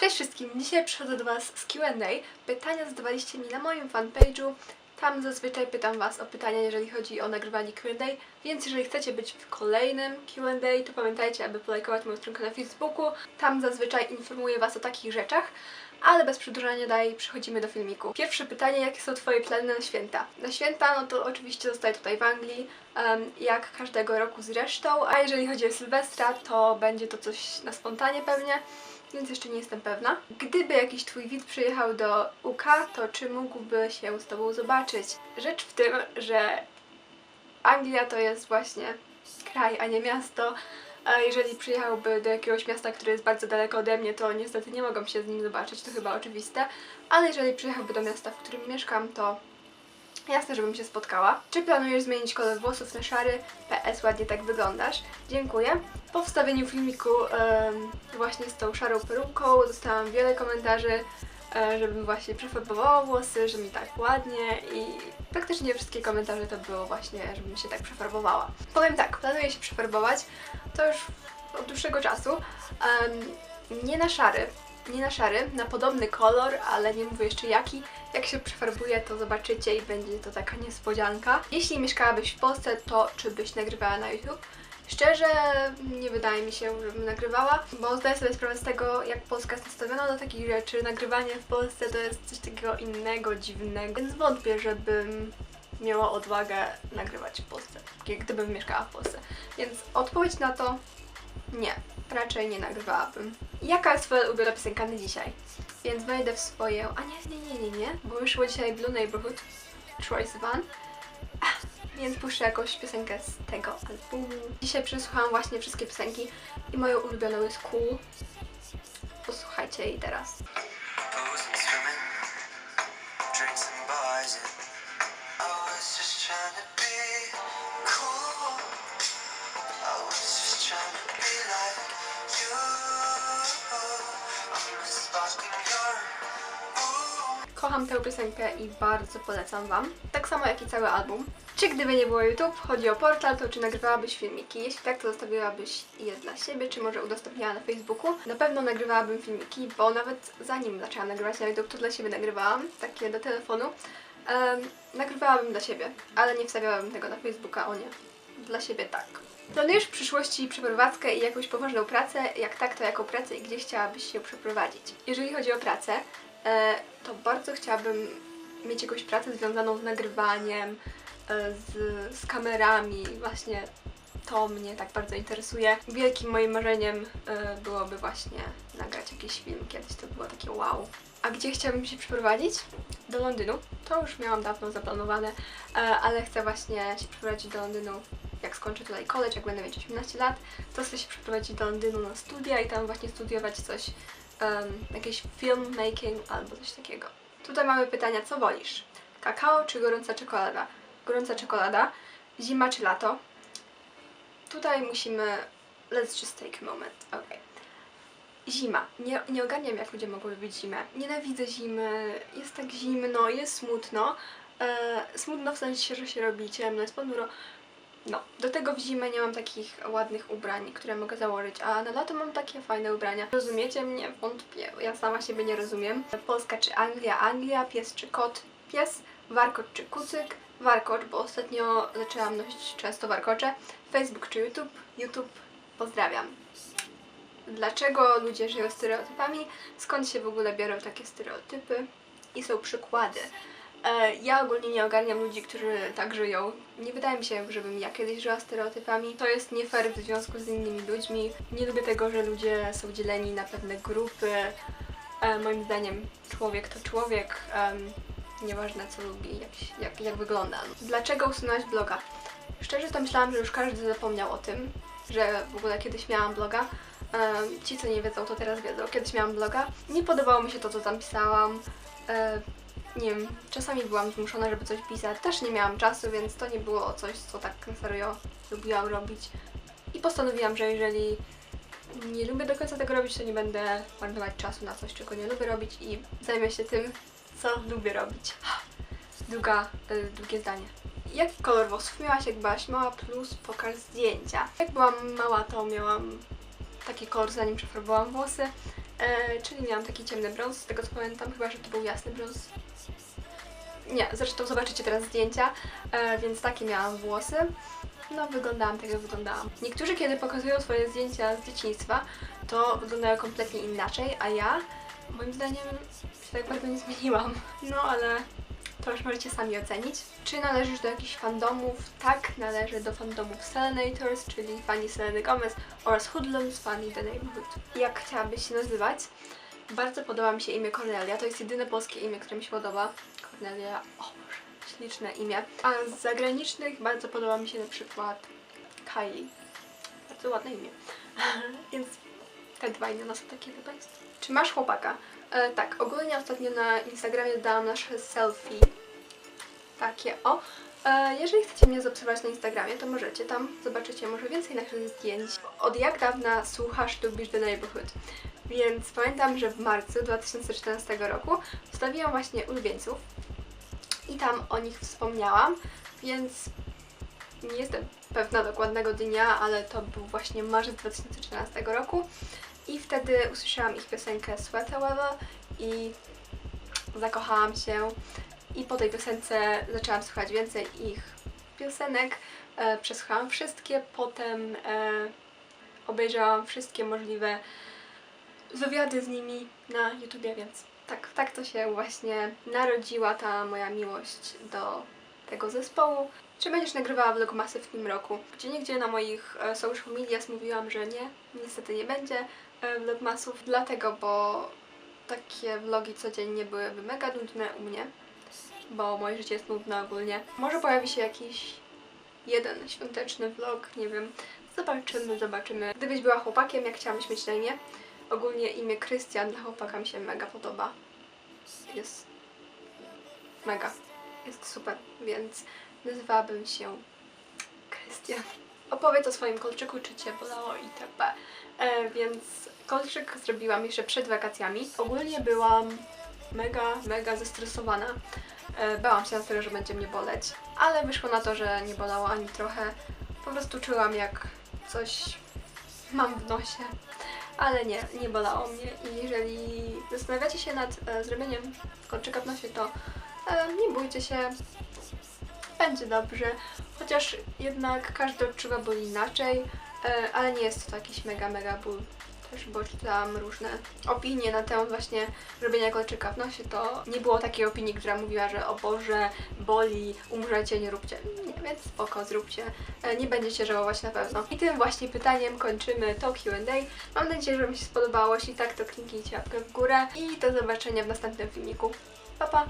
Cześć wszystkim! Dzisiaj przychodzę do Was z Q&A. Pytania zadawaliście mi na moim fanpage'u. Tam zazwyczaj pytam Was o pytania, jeżeli chodzi o nagrywanie Q&A, więc jeżeli chcecie być w kolejnym Q&A, to pamiętajcie, aby polajkować moją stronkę na Facebooku. Tam zazwyczaj informuję Was o takich rzeczach, ale bez przedłużania dalej przechodzimy do filmiku. Pierwsze pytanie, jakie są Twoje plany na święta? Na święta, no to oczywiście zostaję tutaj w Anglii, em, jak każdego roku zresztą, a jeżeli chodzi o Sylwestra, to będzie to coś na spontanie pewnie więc jeszcze nie jestem pewna. Gdyby jakiś twój widz przyjechał do UK, to czy mógłby się z tobą zobaczyć? Rzecz w tym, że Anglia to jest właśnie kraj, a nie miasto. A jeżeli przyjechałby do jakiegoś miasta, które jest bardzo daleko ode mnie, to niestety nie mogą się z nim zobaczyć, to chyba oczywiste. Ale jeżeli przyjechałby do miasta, w którym mieszkam, to Jasne, żebym się spotkała. Czy planujesz zmienić kolor włosów na szary? PS, ładnie tak wyglądasz. Dziękuję. Po wstawieniu filmiku właśnie z tą szarą peruką dostałam wiele komentarzy, e, żebym właśnie przefarbowała włosy, że mi tak ładnie i praktycznie wszystkie komentarze to było właśnie, żebym się tak przefarbowała. Powiem tak, planuję się przefarbować, to już od dłuższego czasu. Nie na szary, nie na szary, na podobny kolor, ale nie mówię jeszcze jaki. Jak się przefarbuje, to zobaczycie i będzie to taka niespodzianka. Jeśli mieszkałabyś w Polsce, to czy byś nagrywała na YouTube? Szczerze, nie wydaje mi się, żebym nagrywała, bo zdaję sobie sprawę z tego, jak Polska jest nastawiona do takich rzeczy. Nagrywanie w Polsce to jest coś takiego innego, dziwnego, więc wątpię, żebym miała odwagę nagrywać w Polsce, gdybym mieszkała w Polsce. Więc odpowiedź na to nie, raczej nie nagrywałabym. Jaka jest Twoja ulubiona piosenka na dzisiaj? Więc wejdę w swoje... A nie, nie, nie, nie, nie, bo wyszło dzisiaj Blue Neighborhood, Troy Sivan. Więc puszczę jakąś piosenkę z tego albumu. Dzisiaj przesłuchałam właśnie wszystkie piosenki i moją ulubioną jest Cool. Posłuchajcie jej teraz. Trying to be Kocham tę piosenkę i bardzo polecam Wam. Tak samo jak i cały album. Czy gdyby nie było YouTube, chodzi o portal, to czy nagrywałabyś filmiki? Jeśli tak, to zostawiłabyś je dla siebie, czy może udostępniała na Facebooku? Na pewno nagrywałabym filmiki, bo nawet zanim zaczęłam nagrywać na YouTube, to dla siebie nagrywałam, takie do telefonu. Em, nagrywałabym dla siebie, ale nie wstawiałabym tego na Facebooka, o nie. Dla siebie tak. Planujesz w przyszłości przeprowadzkę i jakąś poważną pracę? Jak tak, to jaką pracę i gdzie chciałabyś się przeprowadzić? Jeżeli chodzi o pracę, to bardzo chciałabym mieć jakąś pracę związaną z nagrywaniem, e, z, z kamerami, właśnie to mnie tak bardzo interesuje. Wielkim moim marzeniem e, byłoby właśnie nagrać jakiś film, kiedyś to było takie wow. A gdzie chciałabym się przeprowadzić? Do Londynu. To już miałam dawno zaplanowane, e, ale chcę właśnie się przeprowadzić do Londynu jak skończę tutaj college, jak będę mieć 18 lat, to chcę się przeprowadzić do Londynu na studia i tam właśnie studiować coś, um, jakieś filmmaking albo coś takiego. Tutaj mamy pytania, co wolisz? Kakao czy gorąca czekolada? Gorąca czekolada, zima czy lato? Tutaj musimy... Let's just take a moment, okay. Zima. Nie, nie ogarniam, jak ludzie mogą lubić zimę. Nienawidzę zimy, jest tak zimno, jest smutno. E, smutno w sensie, że się robi ciemno, jest ponuro. No, do tego w zimę nie mam takich ładnych ubrań, które mogę założyć, a na lato mam takie fajne ubrania. Rozumiecie mnie? Wątpię, ja sama siebie nie rozumiem. Polska czy Anglia? Anglia, pies czy kot? Pies, warkocz czy kucyk? Warkocz, bo ostatnio zaczęłam nosić często warkocze. Facebook czy YouTube? YouTube, pozdrawiam. Dlaczego ludzie żyją stereotypami? Skąd się w ogóle biorą takie stereotypy? I są przykłady. E, Ja ogólnie nie ogarniam ludzi, którzy tak żyją. Nie wydaje mi się, żebym ja kiedyś żyła stereotypami. To jest nie fair w związku z innymi ludźmi. Nie lubię tego, że ludzie są dzieleni na pewne grupy. E, moim zdaniem człowiek to człowiek. nieważne co lubi, jak, jak, jak wygląda. Dlaczego usunąłeś bloga? Szczerze to myślałam, że już każdy zapomniał o tym, że w ogóle kiedyś miałam bloga. Ci, co nie wiedzą, to teraz wiedzą. Kiedyś miałam bloga. Nie podobało mi się to, co tam pisałam. E, nie wiem, czasami byłam zmuszona, żeby coś pisać. Też nie miałam czasu, więc to nie było coś, co tak serio lubiłam robić. I postanowiłam, że jeżeli nie lubię do końca tego robić, to nie będę marnować czasu na coś, czego nie lubię robić i zajmę się tym, co lubię robić. Długa, y, długie zdanie. Jaki kolor włosów miałaś, jak byłaś mała, plus pokaż zdjęcia. Jak byłam mała, to miałam taki kolor, zanim przefarbowałam włosy. e, czyli miałam taki ciemny brąz, z tego co pamiętam, chyba, że to był jasny brąz. Nie, zresztą zobaczycie teraz zdjęcia, e, więc takie miałam włosy. No, wyglądałam tak, jak wyglądałam. Niektórzy, kiedy pokazują swoje zdjęcia z dzieciństwa, to wyglądają kompletnie inaczej, a ja, moim zdaniem, się tak bardzo nie zmieniłam. No, ale to już możecie sami ocenić. Czy należysz do jakichś fandomów? Tak, należę do fandomów Selenators, czyli fani Seleny Gomez oraz Hoodlums, fani The Neighborhood. Jak chciałabyś się nazywać? Bardzo podoba mi się imię Cornelia, to jest jedyne polskie imię, które mi się podoba. Cornelia, o śliczne imię. A z zagranicznych bardzo podoba mi się na przykład Kylie. Bardzo ładne imię. Więc te dwa imiona są takie the best. Czy masz chłopaka? E, tak, ogólnie ostatnio na Instagramie dałam nasze selfie. Takie o. E, jeżeli chcecie mnie zaobserwować na Instagramie, to możecie tam zobaczycie może więcej naszych zdjęć. Od jak dawna słuchasz lubisz The Neighborhood? Więc pamiętam, że w marcu 2014 roku wstawiłam właśnie ulubieńców i tam o nich wspomniałam, więc nie jestem pewna dokładnego dnia, ale to był właśnie marzec 2014 roku i wtedy usłyszałam ich piosenkę Sweater Weather i zakochałam się i po tej piosence zaczęłam słuchać więcej ich piosenek, e, przesłuchałam wszystkie, potem e, obejrzałam wszystkie możliwe wywiady z nimi na YouTubie, więc tak, tak to się właśnie narodziła ta moja miłość do tego zespołu. Czy będziesz nagrywała vlogmasy w tym roku? Gdzie nigdzie na moich e, social medias mówiłam, że nie, niestety nie będzie e, vlogmasów, dlatego, bo takie vlogi codziennie byłyby mega nudne u mnie, bo moje życie jest nudne ogólnie. Może pojawi się jakiś jeden świąteczny vlog, nie wiem. Zobaczymy, zobaczymy. Gdybyś była chłopakiem, jak chciałabyś mieć na imię? Ogólnie imię Krystian dla chłopaka mi się mega podoba. Jest mega. Jest super, więc nazywałabym się Krystian. Opowiedz o swoim kolczyku, czy Cię bolało itp. E, więc kolczyk zrobiłam jeszcze przed wakacjami. Ogólnie byłam mega, mega zestresowana. E, bałam się na serio, że będzie mnie boleć, ale wyszło na to, że nie bolało ani trochę. Po prostu czułam jak coś mam w nosie, ale nie, nie bolało mnie i jeżeli zastanawiacie się nad e, zrobieniem kolczyka w nosie, to e, nie bójcie się, będzie dobrze, chociaż jednak każdy odczuwa ból inaczej, e, ale nie jest to jakiś mega, mega ból. Też, bo czytałam różne opinie na temat właśnie robienia kolczyka w nosie, to nie było takiej opinii, która mówiła, że o Boże, boli, umrzecie, nie róbcie. Nie, więc spoko, zróbcie. E, Nie będziecie żałować na pewno. I tym właśnie pytaniem kończymy to Q&A. Mam nadzieję, że Wam się spodobało. Jeśli tak, to kliknijcie łapkę w górę i do zobaczenia w następnym filmiku. Pa, pa!